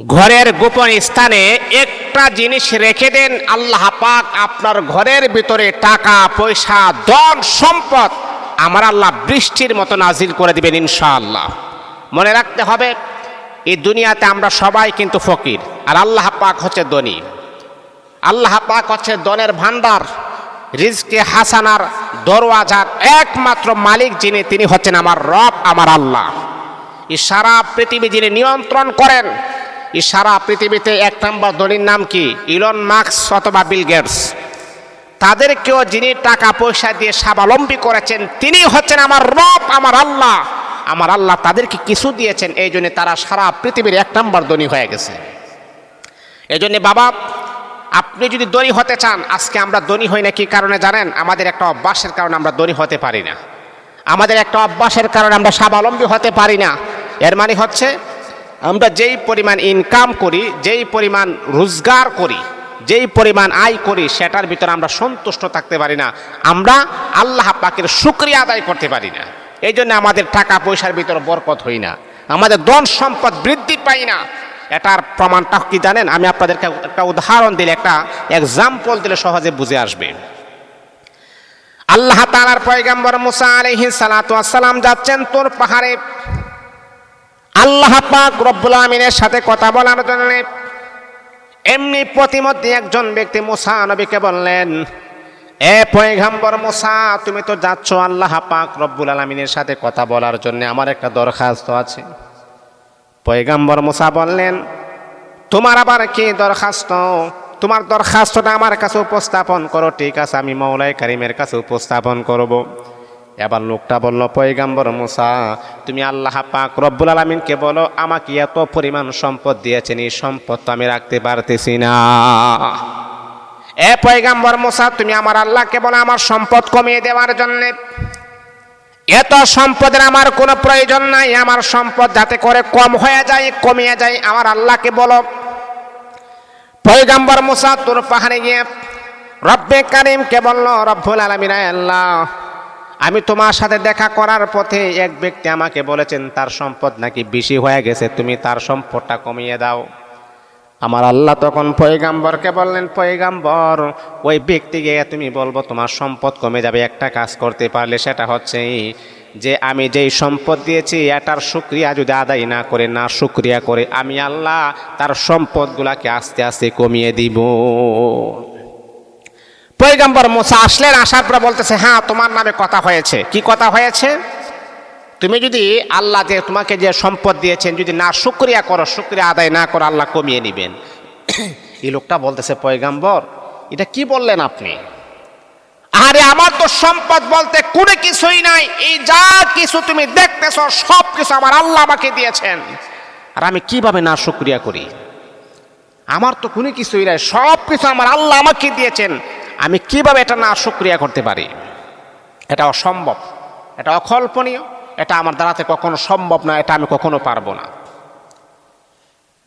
ঘরের গোপন স্থানে একটা জিনিস রেখে দেন, আল্লাহ পাক আপনার ঘরের ভিতরে টাকা, পয়সা, ধন, সম্পদ আমার আল্লাহ বৃষ্টির মতো নাজিল করে দিবেন ইনশাআল্লাহ। মনে রাখতে হবে, এই দুনিয়াতে আমরা সবাই কিন্তু ফকির, আর আল্লাহ পাক হচ্ছে ধনী। আল্লাহ পাক হচ্ছে দনের ভান্ডার রিজকে হাসানার দরওয়াজার একমাত্র মালিক যিনি, তিনি হচ্ছেন আমার রব, আমার আল্লাহ। এই সারা পৃথিবী যিনি নিয়ন্ত্রণ করেন এই সারা পৃথিবীতে এক নম্বর ধনীর নাম কি? ইলন মার্কস অথবা বিল গেটস তাদেরকেও যিনি টাকা, পয়সা দিয়ে স্বাবলম্বী করেছেন, তিনি হচ্ছেন আমার রব, আমার আল্লাহ। আমার আল্লাহ তাদেরকে কিছু দিয়েছেন, এই জন্য তারা সারা পৃথিবীর এক নম্বর ধনী হয়ে গেছে। এই জন্যে বাবা, আপনি যদি ধনী হতে চান, আজকে আমরা ধনী হই না কি কারণে জানেন? আমাদের একটা অভ্যাসের কারণে আমরা ধনী হতে পারি না। আমাদের একটা অভ্যাসের কারণে আমরা স্বাবলম্বী হতে পারি না। এর মানে হচ্ছে আমরা যেই পরিমাণ ইনকাম করি, যেই পরিমাণ রোজগার করি, যেই পরিমাণ আয় করি, সেটার ভিতরে আমরা সন্তুষ্ট থাকতে পারি না। আমরা আল্লাহ পাকের শুক্রিয়া আদায় করতে পারি না। এই জন্য আমাদের টাকা পয়সার ভিতরে বরকত হই না। আমাদের ধন সম্পদ বৃদ্ধি পাই না। এটার প্রমাণটা কি জানেন? আমি আপনাদেরকে একটা উদাহরণ দিলে, একটা এক্সাম্পল দিলে সহজে বুঝে আসবে। আল্লাহ তালার পয়গাম্বর মুসা আলহি সালাম যাচ্ছেন তোর পাহাড়ে। আল্লাহ পাক রব্বুল আমিনের সাথে কথা বলার জন্য এমনি প্রতিমধ্যে একজন ব্যক্তি মুসা নবীকে বললেন, এ পয়গাম্বর মুসা, তুমি তো যাচ্ছ আল্লাহ পাক রব্বুল আলমিনের সাথে কথা বলার জন্য। আমার একটা দরখাস্ত আছে। পয়গাম্বর মুসা বললেন, তোমার আবার কি দরখাস্ত? তোমার দরখাস্তটা আমার কাছে উপস্থাপন করো। ঠিক আছে, আমি মৌলাই কারিমের কাছে উপস্থাপন করব। এবার লোকটা বলল, পয়গাম্বর মুসা, তুমি আল্লাহ পাক রব্বুল আলমিনকে বলো, আমাকে এত পরিমাণ সম্পদ দিয়েছেন, এই সম্পদ তো আমি রাখতে পারতেছি না। এ পয়গাম্বর মুসা, তুমি আমার আল্লাহকে বলো, আমার সম্পদ কমিয়ে দেওয়ার জন্যে। এত সম্পদের আমার কোনো প্রয়োজন নাই, আমার সম্পদ যাতে করে কম হয়ে যায়, কমিয়ে যায়, আমার আল্লাহকে বলো। পয়গাম্বর মুসা, তোর পাহাড়ে গিয়ে রব্বে কারিমকে বলল, রব্বুল আলমিন আল্লাহ আমি তোমার সাথে দেখা করার পথে এক ব্যক্তি আমাকে বলেছেন, তার সম্পদ নাকি বেশি হয়ে গেছে, তুমি তার সম্পদটা কমিয়ে দাও। আমার আল্লাহ তখন পয়গাম্বরকে বললেন, পয়গাম্বর, ওই ব্যক্তিকে তুমি বলব তোমার সম্পদ কমে যাবে, একটা কাজ করতে পারলে সেটা হচ্ছে যে আমি যেই সম্পদ দিয়েছি, এটার সুক্রিয়া যদি আদায় না করে, না সুক্রিয়া করে, আমি আল্লাহ তার সম্পদগুলাকে আস্তে আস্তে কমিয়ে দিব। পয়গাম্বর মোসা আসলেন, আসার পরে বলতেছে হ্যাঁ তোমার নামে কথা হয়েছে। কি কথা হয়েছে? তুমি যদি আল্লাহ যে তোমাকে যে সম্পদ দিয়েছেন, যদি না শুক্রিয়া করো, শুক্রিয়া আদায় না করো, আল্লাহ কমিয়ে নেবেন। এই লোকটা বলতেছে, পয়গাম্বর, এটা কি বললেন আপনি? আরে, আমার তো সম্পদ বলতে কোনো কিছুই নাই। এই যা কিছু তুমি দেখতেছ, সব কিছু আমার আল্লাহ আমাকে দিয়েছেন। আর আমি কীভাবে না শুক্রিয়া করি? আমার তো কোনো কিছুই নাই। সব কিছু আমার আল্লাহ আমাকে দিয়েছেন। আমি কীভাবে এটা না শুক্রিয়া করতে পারি? এটা অসম্ভব। এটা অকল্পনীয়। এটা আমার দ্বারাতে কখনো সম্ভব না, এটা আমি কখনো পারব না।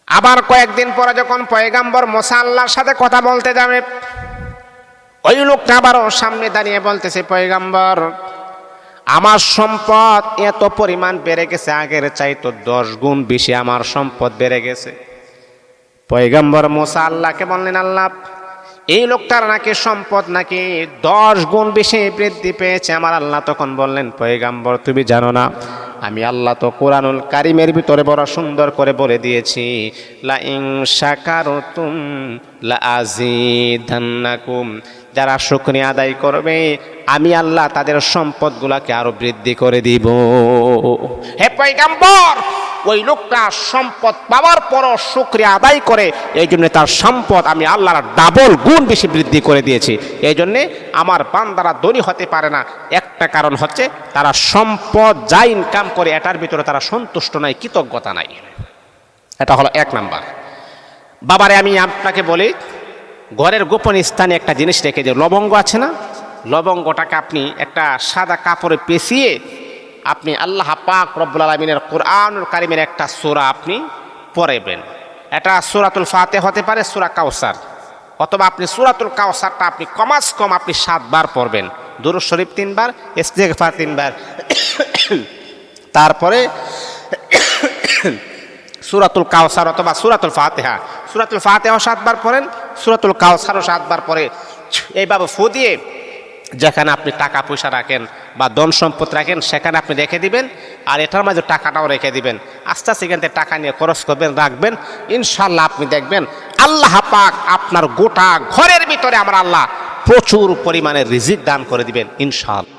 আবার কয়েকদিন পরে যখন পয়গাম্বর মোসা আল্লাহর সাথে কথা বলতে যাবে, ওই লোকটা আবারও সামনে দাঁড়িয়ে বলতেছে, পয়গাম্বর, আমার সম্পদ এত পরিমাণ বেড়ে গেছে, আগের চাইতো দশ গুণ বেশি আমার সম্পদ বেড়ে গেছে। পয়গাম্বর মোসা আল্লাহকে বললেন, আল্লাহ এই লোকটার নাকি সম্পদ নাকি দশ গুণ বেশি বৃদ্ধি পেয়েছে? আমার আল্লাহ তখন বললেন, পয়গাম্বর, তুমি জানো না, আমি আল্লাহ তো কোরআনুল কারিমের ভিতরে বড় সুন্দর করে বলে দিয়েছি লা ইং শাকারতুম লা যারা শুকরিয়া আদায় করবে, আমি আল্লাহ তাদের সম্পদগুলাকে আরও বৃদ্ধি করে দিব। হে পয়গাম্বর! ওই লোকটা সম্পদ পাওয়ার পরও শুক্রিয়া আদায় করে, এই জন্য তার সম্পদ আমি আল্লাহর ডাবল গুণ বেশি বৃদ্ধি করে দিয়েছি। এই জন্যে আমার বান্দারা ধনী হতে পারে না। একটা কারণ হচ্ছে, তারা সম্পদ যা ইনকাম করে, এটার ভিতরে তারা সন্তুষ্ট নাই, কৃতজ্ঞতা নাই। এটা হলো এক নাম্বার। বাবারে, আমি আপনাকে বলি, ঘরের গোপন স্থানে একটা জিনিস রেখে যে লবঙ্গ আছে না? লবঙ্গটাকে আপনি একটা সাদা কাপড়ে পেঁচিয়ে আপনি আল্লাহ পাক রব্বুল আলমিনের কোরআন কারিমের একটা সোরা আপনি পড়েবেন। এটা সুরাতুল ফাতে হতে পারে সুরা কাউসার অথবা আপনি সুরাতুল কাউসারটা আপনি কমাস কম আপনি সাতবার পড়বেন। দুরুজ শরীফ তিনবার, ইস্তেগফার তিনবার। তারপরে সুরাতুল কাউসার অথবা সুরাতুল ফাতেহা। সুরাতুল ফাতেহা সাতবার পড়েন, সুরাতুল কাউসারও সাতবার পরে এইভাবে ফু দিয়ে যেখানে আপনি টাকা পয়সা রাখেন বা ধন সম্পদ রাখেন, সেখানে আপনি রেখে দিবেন আর এটার মাঝে টাকাটাও রেখে দিবেন। আস্তে আস্তে এখান থেকে টাকা নিয়ে খরচ করবেন, রাখবেন। ইনশাল্লাহ আপনি দেখবেন আল্লাহ পাক আপনার গোটা ঘরের ভিতরে আমার আল্লাহ প্রচুর পরিমাণে রিজিক দান করে দিবেন ইনশাল্লাহ